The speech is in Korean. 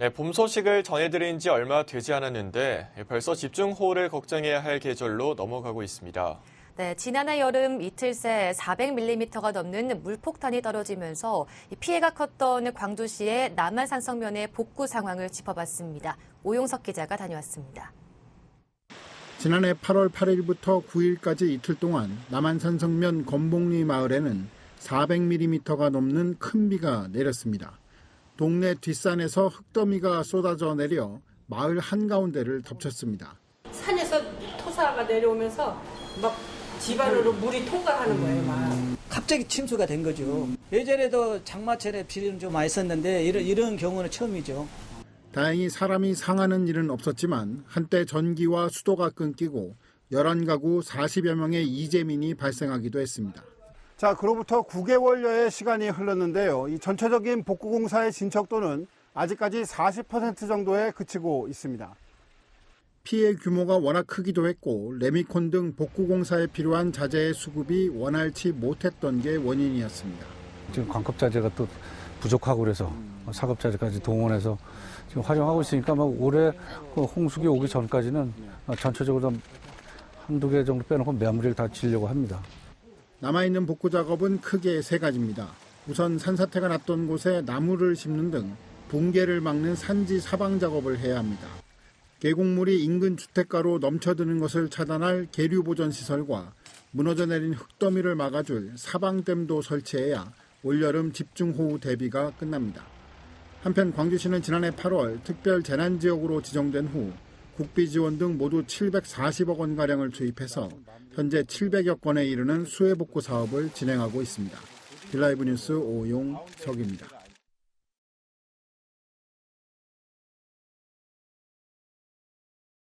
네, 봄 소식을 전해드린 지 얼마 되지 않았는데 벌써 집중호우를 걱정해야 할 계절로 넘어가고 있습니다. 네, 지난해 여름 이틀 새 400mm가 넘는 물폭탄이 떨어지면서 피해가 컸던 광주시의 남한산 성면의 복구 상황을 짚어봤습니다. 오용석 기자가 다녀왔습니다. 지난해 8월 8일부터 9일까지 이틀 동안 남한산 성면 건봉리 마을에는 400mm가 넘는 큰 비가 내렸습니다. 동네 뒷산에서 흙더미가 쏟아져 내려 마을 한가운데를 덮쳤습니다. 산에서 토사가 내려오면서 막 집안으로 물이 통과하는 거예요, 막. 갑자기 침수가 된 거죠. 예전에도 장마철에 비는 좀 많이 썼는데 이런, 이런 경우는 처음이죠. 다행히 사람이 상하는 일은 없었지만 한때 전기와 수도가 끊기고 11가구 40여 명의 이재민이 발생하기도 했습니다. 자, 그로부터 9개월여의 시간이 흘렀는데요. 이 전체적인 복구 공사의 진척도는 아직까지 40% 정도에 그치고 있습니다. 피해 규모가 워낙 크기도 했고 레미콘 등 복구 공사에 필요한 자재의 수급이 원활치 못했던 게 원인이었습니다. 지금 광급 자재가 또 부족하고 그래서 사급 자재까지 동원해서 지금 활용하고 있으니까 막 올해 그 홍수기 오기 전까지는 전체적으로 한두 개 정도 빼놓고 마무리를 다 지려고 합니다. 남아있는 복구 작업은 크게 세 가지입니다. 우선 산사태가 났던 곳에 나무를 심는 등 붕괴를 막는 산지 사방 작업을 해야 합니다. 계곡물이 인근 주택가로 넘쳐드는 것을 차단할 계류 보전 시설과 무너져 내린 흙더미를 막아줄 사방댐도 설치해야 올여름 집중호우 대비가 끝납니다. 한편 광주시는 지난해 8월 특별 재난지역으로 지정된 후 국비 지원 등 모두 740억 원가량을 투입해서 현재 700여 건에 이르는 수해복구 사업을 진행하고 있습니다. 딜라이브 뉴스 오용 석입니다.